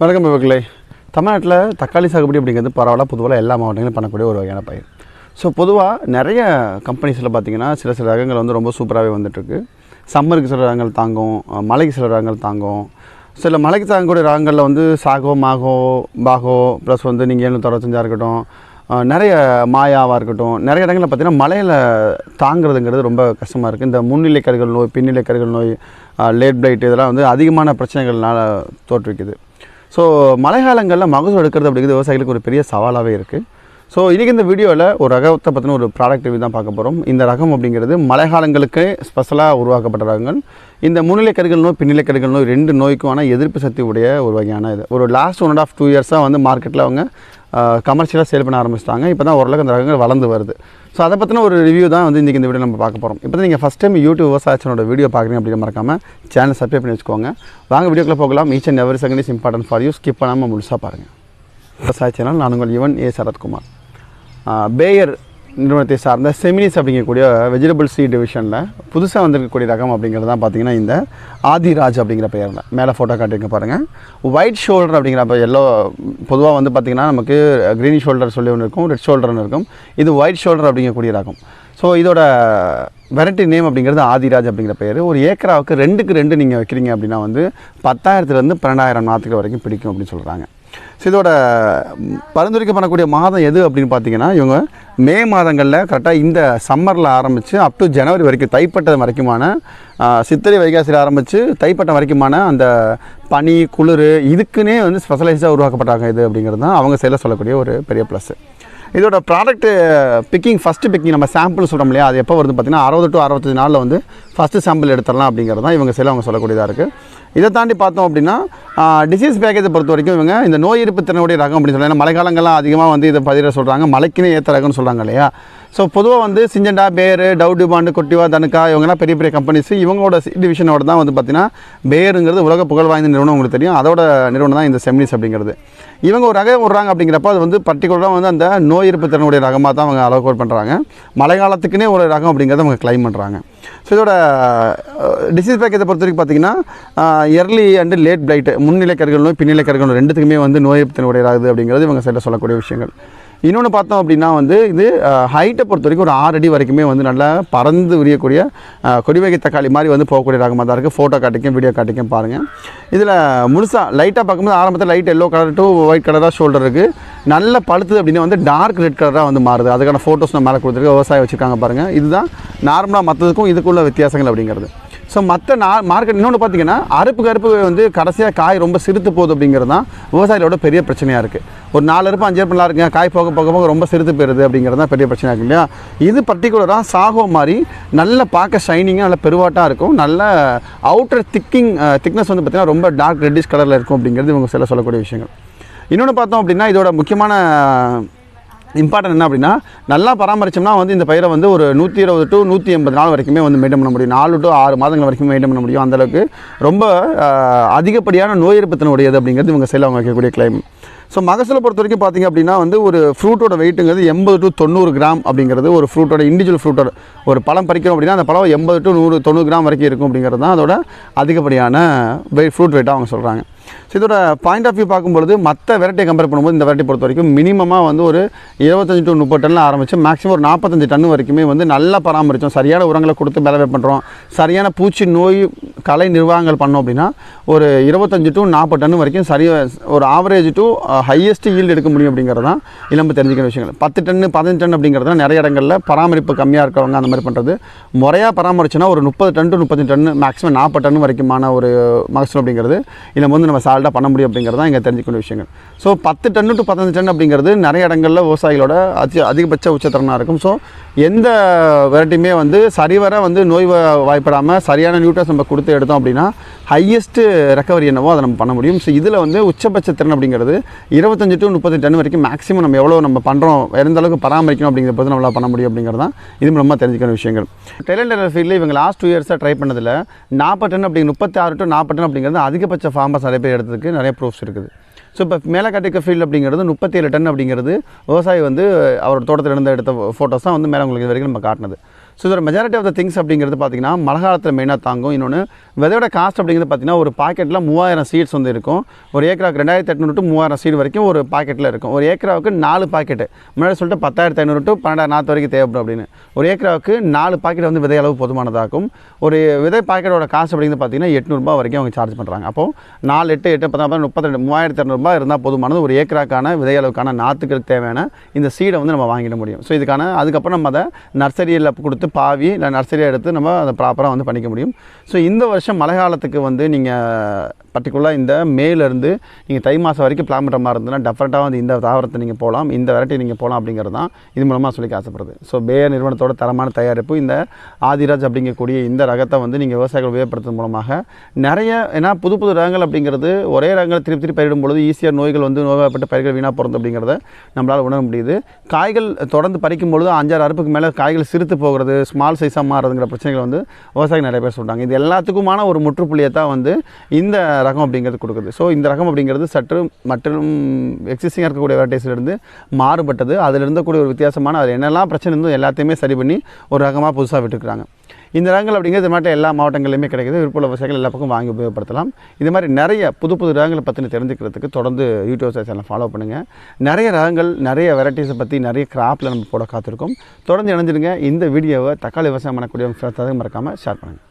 வணக்கம் மக்களே தமிழ்நாட்டில் தக்காளி சாகுபடி அப்படிங்கிறது பரவாயில்ல பொதுவாக எல்லா மாவட்டங்களும் பண்ணக்கூடிய ஒரு வகையான பயிர். ஸோ பொதுவாக நிறைய கம்பெனிஸில் பார்த்தீங்கன்னா சில சில ரகங்கள் வந்து ரொம்ப சூப்பராகவே வந்துட்டுருக்கு. சம்மருக்கு சில ரகங்கள் தாங்கும் மலைக்கு சில ரகங்கள் தாங்கும். சில மலைக்கு தாங்கக்கூடிய ரகங்களில் வந்து சாகோ மாகோ பாகோ ப்ளஸ் வந்து நீங்கள் எழுநூற்றி அறுபத்தஞ்சா இருக்கட்டும் நிறைய மாயாவாக இருக்கட்டும் நிறைய இடங்களில் பார்த்தீங்கன்னா மலையில் தாங்கிறதுங்கிறது ரொம்ப கஷ்டமாக இருக்குது இந்த முன்னிலை கருகள் நோய் பின்னிலை கருகள் நோய் லேட் பிளைட் இதெல்லாம் வந்து அதிகமான பிரச்சனைகள்னால் தோற்றுவிக்குது. ஸோ மழைக்காலங்களில் மகசூல் எடுக்கிறது அப்படிங்கிறது விவசாயிகளுக்கு ஒரு பெரிய சவாலாகவே இருக்குது ஸோ இன்றைக்கி இந்த வீடியோவில் ஒரு ரகத்தை பற்றின ஒரு ப்ராடக்ட் ரிவ்யூ தான் பார்க்க போகிறோம் இந்த ரகம் அப்படிங்கிறது மழைக்காலங்களுக்கு ஸ்பெஷலாக உருவாக்கப்பட்ட ரகங்கள். இந்த முன்னிலை கருகள் நோய் பின்னிலை கருகள் நோய் ரெண்டு நோய்க்குமான எதிர்ப்பு சக்தி உடைய ஒரு வகையான இது. ஒரு last one and half two இயர்ஸாக வந்து மார்க்கெட்டில் அவங்க கமர்ஷியலாக சேல் பண்ண ஆரம்பிச்சிட்டாங்க. இப்போ தான் ஓரளவுக்கு அந்த ரகங்கள் வளர்ந்து வருது. ஸோ அதை பற்றின ஒரு ரிவ்யூ தான் வந்து இன்றைக்கி இந்த வீடியோ நம்ம பார்க்க போகிறோம் இப்போ நீங்கள் ஃபஸ்ட் டைம் யூடியூப் விவசாயச்சனோட வீடியோ பார்க்குறீங்க அப்படின்னு மறக்காமல் சேனல் சப்ஸ்கிரைப் பண்ணி வச்சுக்கோங்க. வாங்க வீடியோக்குள்ளே போகலாம். Each and every second is important for you skip பண்ணாமல் முழுசாக பாருங்கள் விவசாய சேனல் நான் உங்கள் யுவன் ஏ. சரத்குமார். பேயர் நிறுவனத்தை சார்ந்த செமினிஸ் அப்படிங்கக்கூடிய வெஜிடபிள் சீ டிவிஷனில் புதுசாக வந்திருக்கக்கூடிய ரகம் அப்படிங்கிறது தான் பார்த்தீங்கன்னா இந்த ஆதிராஜ் அப்படிங்கிற பெயரில். மேலே ஃபோட்டோ காட்டிங்க பாருங்கள் ஒயிட் ஷோல்டர் அப்படிங்கிற இப்போ எல்லோ பொதுவாக வந்து பார்த்திங்கன்னா நமக்கு க்ரீன் ஷோல்டர் சொல்லி ஒன்று இருக்கும் ரெட் ஷோல்டர்னு இருக்கும். இது ஒயிட் ஷோல்டர் அப்படிங்கக்கூடிய ரகம். ஸோ இதோட வெரைட்டி நேம் அப்படிங்கிறது ஆதிராஜ் அப்படிங்கிற பெயர். ஒரு ஏக்கராவுக்கு ரெண்டுக்கு ரெண்டு நீங்கள் வைக்கிறீங்க அப்படின்னா வந்து பத்தாயிரத்துலேருந்து பன்னெண்டாயிரம் நாற்றுகள் வரைக்கும் பிடிக்கும் அப்படின்னு சொல்கிறாங்க ஸோ இதோட பரிந்துரைக்கப்படக்கூடிய பரிந்துரைக்க பண்ணக்கூடிய மாதம் எது அப்படின்னு பார்த்தீங்கன்னா இவங்க மே மாதங்களில் கரெக்டாக இந்த சம்மரில் ஆரம்பித்து அப் டு ஜனவரி வரைக்கும் தைப்பட்டம் வரைக்குமான சித்திரை வைகாசியில் ஆரம்பித்து தைப்பட்டம் வரைக்குமான அந்த பனி குளிர் இதுக்குன்னே வந்து ஸ்பெஷலைஸாக உருவாக்கப்பட்டாங்க இது அப்படிங்கிறது தான் அவங்க செயல சொல்லக்கூடிய ஒரு பெரிய ப்ளஸ்ஸு இதோட ப்ராடக்ட் பிக்கிங் ஃபஸ்ட்டு பிக்கிங் நம்ம சாம்பிள் சொல்கிறோம் இல்லையா? அது எப்போ வருது பார்த்தீங்கன்னா அறுபது டு அறுபத்தஞ்சு நாளில் வந்து ஃபஸ்ட்டு சாம்பிள் எடுத்துடலாம் அப்படிங்கிறது தான் இவங்க சில அவங்க சொல்லக்கூடியதாக இருக்குது இதை தாண்டி பார்த்தோம் அப்படின்னா டிசீஸ் பேக்கேஜை பொறுத்த வரைக்கும் இவங்க இந்த நோய் எதிர்ப்பு திறனுடைய ரகம் அப்படின்னு சொல்லலாம் ஏன்னா மழைக்காலங்கள்லாம் அதிகமாக வந்து இதை பதிர சொல்கிறாங்க மலைக்குன்னு ஏற்ற ரகம்னு சொல்கிறாங்க இல்லையா? ஸோ பொதுவாக வந்து சிஞ்சண்டா பேரு டவுடி பாண்டு கொட்டிவா தனுக்கா இவங்கெல்லாம் பெரிய பெரிய கம்பெனிஸ் இவங்களோட டிவிஷனோட தான் வந்து பார்த்தீங்கன்னா பேருங்கிறது உலக புகழ் வாய்ந்த நிறுவனம் உங்களுக்கு தெரியும். அதோட நிறுவனம் தான் இந்த செமினிஸ் அப்படிங்கிறது. இவங்க ஒரு ரகம் விடுறாங்க அப்படிங்கிறப்ப அது வந்து பர்டிகுலராக வந்து அந்த நோய் எதிர்ப்பு திறனுடைய ரகமாக தான் அவங்க அலோகோட் பண்ணுறாங்க மழை காலத்துக்குன்னே ஒரு ரகம் அப்படிங்கிறத அவங்க கிளைம் பண்ணுறாங்க ஸோ இதோட டிசீஸ் பேக்கத்தை பொறுத்த வரைக்கும் பார்த்தீங்கன்னா எர்லி அண்டு லேட் பிளைட்டு முன்னிலை கருகள் நோய் பின்னிலை கருகள் ரெண்டுத்துக்குமே வந்து நோய் எதிர்ப்பு திறனுடைய ஆகுது அப்படிங்கிறது இவங்க சைடில் சொல்லக்கூடிய விஷயங்கள். இன்னொன்று பார்த்தோம் அப்படின்னா வந்து இது ஹைட்டை பொறுத்த வரைக்கும் ஒரு ஆறு அடி வரைக்குமே வந்து நல்லா பறந்து விரியக்கூடிய கொடிவகை தக்காளி மாதிரி வந்து போகக்கூடிய ரகமாக தான் இருக்குது ஃபோட்டோ காட்டிக்கும் வீடியோ காட்டிக்கும் பாருங்கள் இதில் முழுசாக லைட்டாக பார்க்கும்போது ஆரம்பத்தில் light yellow colour to white கலராக ஷோல்டர் இருக்குது நல்ல பழுத்துது அப்படின்னா வந்து டார்க் ரெட் கலராக வந்து மாறுது. அதுக்கான ஃபோட்டோஸ் நம்ம மேலே கொடுத்துருக்கு விவசாயம் வச்சுருக்காங்க பாருங்கள் இதுதான் நார்மலாக மற்றதுக்கும் இதுக்குள்ள வித்தியாசங்கள் அப்படிங்கிறது. ஸோ மற்ற நா மார்க்கெட் இன்னொன்று பார்த்தீங்கன்னா அறுப்பு கருப்பு வந்து கடைசியாக காய் ரொம்ப சிறுத்து போகுது அப்படிங்கிறது தான் விவசாயிகளோட பெரிய பிரச்சனையாக இருக்குது ஒரு நாலு அறுப்பு அஞ்சு அறுப்பு நல்லா இருக்குங்க காய் போக போக போக ரொம்ப சிறுத்து போயிடுது அப்படிங்கிறது தான் பெரிய பிரச்சனையாக இருக்கு இல்லையா? இது பர்டிகுலராக சாகோ மாதிரி நல்ல பார்க்க ஷைனிங்காக நல்ல பெருவாட்டாக இருக்கும். நல்ல அவுட்டர் திக்கிங் திக்னஸ் வந்து பார்த்திங்கன்னா ரொம்ப டார்க் ரெட்டிஷ் கலரில் இருக்கும் அப்படிங்கிறது இவங்க சில சொல்லக்கூடிய விஷயங்கள். இன்னொன்று பார்த்தோம் அப்படின்னா இதோட முக்கியமான இம்பார்ட்டன்ட் என்ன அப்படின்னா நல்லா பராமரிச்சோம்னா வந்து இந்த பயிரை வந்து ஒரு நூற்றி இருபது டு நூற்றி எண்பது நாள் வரைக்குமே வந்து மெயின்டைன் பண்ண முடியும். நாலு டு ஆறு மாதங்கள் வரைக்கும் மெயின்டைன் பண்ண முடியும். அந்தளவுக்கு ரொம்ப அதிகப்படியான நோய் எதிர்ப்புத்தினுடையது அப்படிங்கிறது இவங்க செல்ல அவங்க வைக்கக்கூடிய கிளைம் ஸோ மகசூலை பொறுத்த வரைக்கும் பார்த்தீங்க அப்படின்னா வந்து ஒரு ஃப்ரூட்டோட வெயிட்டுங்கிறது எண்பது டு தொண்ணூறு கிராம் அப்படிங்கிறது ஒரு ஃப்ரூட்டோட இண்டிவிஜுவல் ஃப்ரூட்டோட ஒரு பழம் பறிக்கிறோம் அப்படின்னா அந்த பழம் எண்பது டு நூறு தொண்ணூறு கிராம் வரைக்கும் இருக்கும் அப்படிங்கிறது தான் அதோட அதிகப்படியான வெயிட் ஃப்ரூட் வெயிட்டாக அவங்க சொல்கிறாங்க ஸோ இதோட பாயிண்ட் ஆஃப் வியூ பார்க்கும்பொழுது மற்ற வெரைட்டியை கம்பேர் பண்ணும்போது இந்த வெரைட்டி பொறுத்த வரைக்கும் மினிமமாக வந்து ஒரு இருபத்தஞ்சு டு முப்பது டன்னில் ஆரம்பித்து மேக்ஸிமம் ஒரு நாற்பத்தஞ்சு டன் வரைக்குமே வந்து நல்லா பராமரித்தோம் சரியான உரங்களை கொடுத்து விளைவே பண்ணுறோம் சரியான பூச்சி நோய் கலை நிர்வாகங்கள் பண்ணோம் அப்படின்னா ஒரு இருபத்தஞ்சு டு நாற்பது டன் வரைக்கும் சரியாக ஒரு ஆவரேஜ் டு ஹையஸ்ட் ஈல்டு எடுக்க முடியும் அப்படிங்கிறது தான் இளம்பு தெரிஞ்சுக்கிற விஷயங்கள். பத்து டன்னு பதினஞ்சு டன் அப்படிங்கிறது தான் நிறைய இடங்களில் பராமரிப்பு கம்மியாக இருக்கிறவங்க அந்த மாதிரி பண்ணுறது முறையாக பராமரிச்சுன்னா ஒரு முப்பது டன் டு முப்பத்தஞ்சு டன் மேக்ஸிமம் நாற்பது டன் வரைக்குமான ஒரு மகசூல் அப்படிங்கிறது இதில் வந்து நம்ம சால்ட்டாக பண்ண முடியும் அப்படிங்கிறது தான் இங்கே தெரிஞ்சுக்கொண்ட விஷயங்கள். ஸோ பத்து டன் டு பதினஞ்சு டன் அப்படிங்கிறது நிறைய இடங்களில் விவசாயிகளோட அதி அதிகபட்ச உச்சத்திறனாக இருக்கும். ஸோ எந்த வெரைட்டியுமே வந்து சரிவர வந்து நோய் வாய்ப்படாமல் சரியான நியூட்ரஸ் நம்ம கொடுத்து எடுத்தோம் அப்படின்னா ஹையஸ்ட்டு ரெக்கவரி என்னவோ அதை நம்ம பண்ண முடியும். ஸோ இதில் வந்து உச்சபட்ச திறன் அப்படிங்கிறது இருபத்தஞ்சு டு முப்பத்தஞ்சு டன் வரைக்கும் மேக்ஸிமம் நம்ம எவ்வளோ நம்ம பண்ணுறோம் எந்த அளவுக்கு பராமரிக்கணும் அப்படிங்கிறத பொறுத்து நம்மளால் பண்ண முடியும் அப்படிங்கிறது தான் இது மூலமாக தெரிஞ்சுக்கிற விஷயங்கள். டெலண்டர் ஃபீல்டில் இவங்க லாஸ்ட் டூ இயர்ஸாக ட்ரை பண்ணதில் நாற்பது டன் அப்படிங்க முப்பத்தி ஆறு டு நாற்பது டன் அப்படிங்கிறது அதிகபட்ச ஃபார்மர்ஸ் நிறைய பெரிய இடத்துக்கு நிறைய ப்ரூஃப்ஸ் இருக்குது. ஸோ இப்போ மேலே காட்டிக்க ஃபீல்டு அப்படிங்கிறது முப்பத்தேழு டன் அப்படிங்கிறது விவசாயி வந்து அவரோட தோட்டத்தில் இருந்த எடுத்த ஃபோட்டோஸ் தான் வந்து மேலே உங்களுக்கு இது வரைக்கும் நம்ம காட்டினது. ஸோ இதோட மெஜாரிட்டி ஆஃப் த திங்ஸ் அப்படிங்கிறது பார்த்தீங்கன்னா மழை காலத்தில் மெயினாக தாங்கும். இன்னொன்று விதையோட காஸ்ட் அப்படிங்கிறது பார்த்தீங்கன்னா ஒரு பாக்கெட்டில் மூவாயிரம் சீட்ஸ் வந்து இருக்கும். ஒரு ஏக்கராவுக்கு ரெண்டாயிரத்தி எட்நூறு டு மூவாயிரம் சீடு வரைக்கும் ஒரு பாக்கெட்டில் இருக்கும். ஒரு ஏக்கராவுக்கு நாலு பாக்கெட்டு. முன்னாடி சொல்லிட்டு பத்தாயிரத்தி ஐநூறு டு பன்னெண்டாயிரம் நாற்று வரைக்கும் தேவைப்படும் அப்படின்னு. ஒரு ஏக்கராவுக்கு நாலு பாக்கெட் வந்து விதை அளவு போதுமானதாகும். ஒரு விதை பாக்கெட்டோட காசு அப்படிங்கிறது பார்த்தீங்கன்னா எட்நூறுபா வரைக்கும் அவங்க சார்ஜ் பண்ணுறாங்க அப்போ நாலு எட்டு எட்டு பத்தாம் முப்பத்தி மூவாயிரத்து இரநூறுபா இருந்தால் போதுமானது ஒரு ஏக்கராக்கான விதை அளவுக்கான நாற்றுக்கு தேவையான இந்த சீடை வந்து நம்ம வாங்கிட முடியும். ஸோ இதுக்கான அதுக்கப்புறம் நம்ம அதை நர்சரியில் கொடுத்து பாவி இல்லை நர்சரியாக எடுத்து நம்ம அதை ப்ராப்பராக வந்து பண்ணிக்க முடியும். ஸோ இந்த வருஷம் மழை காலத்துக்கு வந்து நீங்கள் பர்டிகுலராக இந்த மேலேருந்து நீங்கள் தை மாதம் வரைக்கும் பிளான் பண்ணுற மாதிரி இருந்ததுன்னா டெஃபரெண்ட்டாக வந்து இந்த தாவரத்தை நீங்கள் போகலாம் இந்த வெரைட்டி நீங்கள் போகலாம் அப்படிங்கிறது தான் இது மூலமாக சொல்லிக்க ஆசைப்படுது. ஸோ பேயர் நிறுவனத்தோட தரமான தயாரிப்பு இந்த ஆதிராஜ் அப்படிங்கக்கூடிய இந்த ரகத்தை வந்து நீங்கள் விவசாயிகள் உபயோகப்படுத்துறது மூலமாக நிறைய ஏன்னா புது புது ரகங்கள் அப்படிங்கிறது ஒரே ரகங்கள் திருப்பி திருப்பி பயிரிடும் பொழுது ஈஸியாக நோய்கள் வந்து நோய்வாய்ப்பட்ட பயிர்கள் வீணாக போகிறது அப்படிங்கிறத நம்மளால் உணர முடியுது. காய்கள் தொடர்ந்து பறிக்கும் பொழுது அஞ்சாறு அறுப்புக்கு மேலே காய்கள் சிறுத்து போகிறது ஸ்மால் சைஸாக மாறுறதுங்கிற பிரச்சனைகள் வந்து விவசாயிகள் நிறைய பேர் சொல்கிறாங்க இது எல்லாத்துக்குமான ஒரு முற்றுப்புள்ளியை தான் வந்து இந்த ரகம் அப்படிங்கிறது கொடுக்குது. ஸோ இந்த ரகம் அப்படிங்கிறது சற்று மற்றும் எக்ஸிஸ்டிங்காக இருக்கக்கூடிய வெரைட்டிஸ்லேருந்து மாறுபட்டது. அதில் இருந்தக்கூடிய ஒரு வித்தியாசமான அது என்னெல்லாம் பிரச்சனை இருந்தோ எல்லாத்தையுமே சரி பண்ணி ஒரு ரகமாக புதுசாக விட்டுருக்குறாங்க. இந்த ரகங்கள் அப்படிங்கிறது மாட்ட எல்லா மாவட்டங்களிலுமே கிடைக்குது. விருப்பம் விவசாயிகள் எல்லா பக்கம் வாங்கி உபயோகப்படுத்தலாம். இது மாதிரி நிறைய புது புது ரகங்களை பற்றி தெரிஞ்சுக்கிறதுக்கு தொடர்ந்து யூடியூப் சேனலை ஃபாலோ பண்ணுங்கள் நிறைய ரகங்கள் நிறைய வெரைட்டிஸை பற்றி நிறைய கிராப்பில் நம்ம போட காத்திருக்கோம். தொடர்ந்து இணைஞ்சிருங்க. இந்த வீடியோவை தக்காளி விவசாயம் பண்ணக்கூடிய மறக்காமல் ஷேர் பண்ணுங்கள்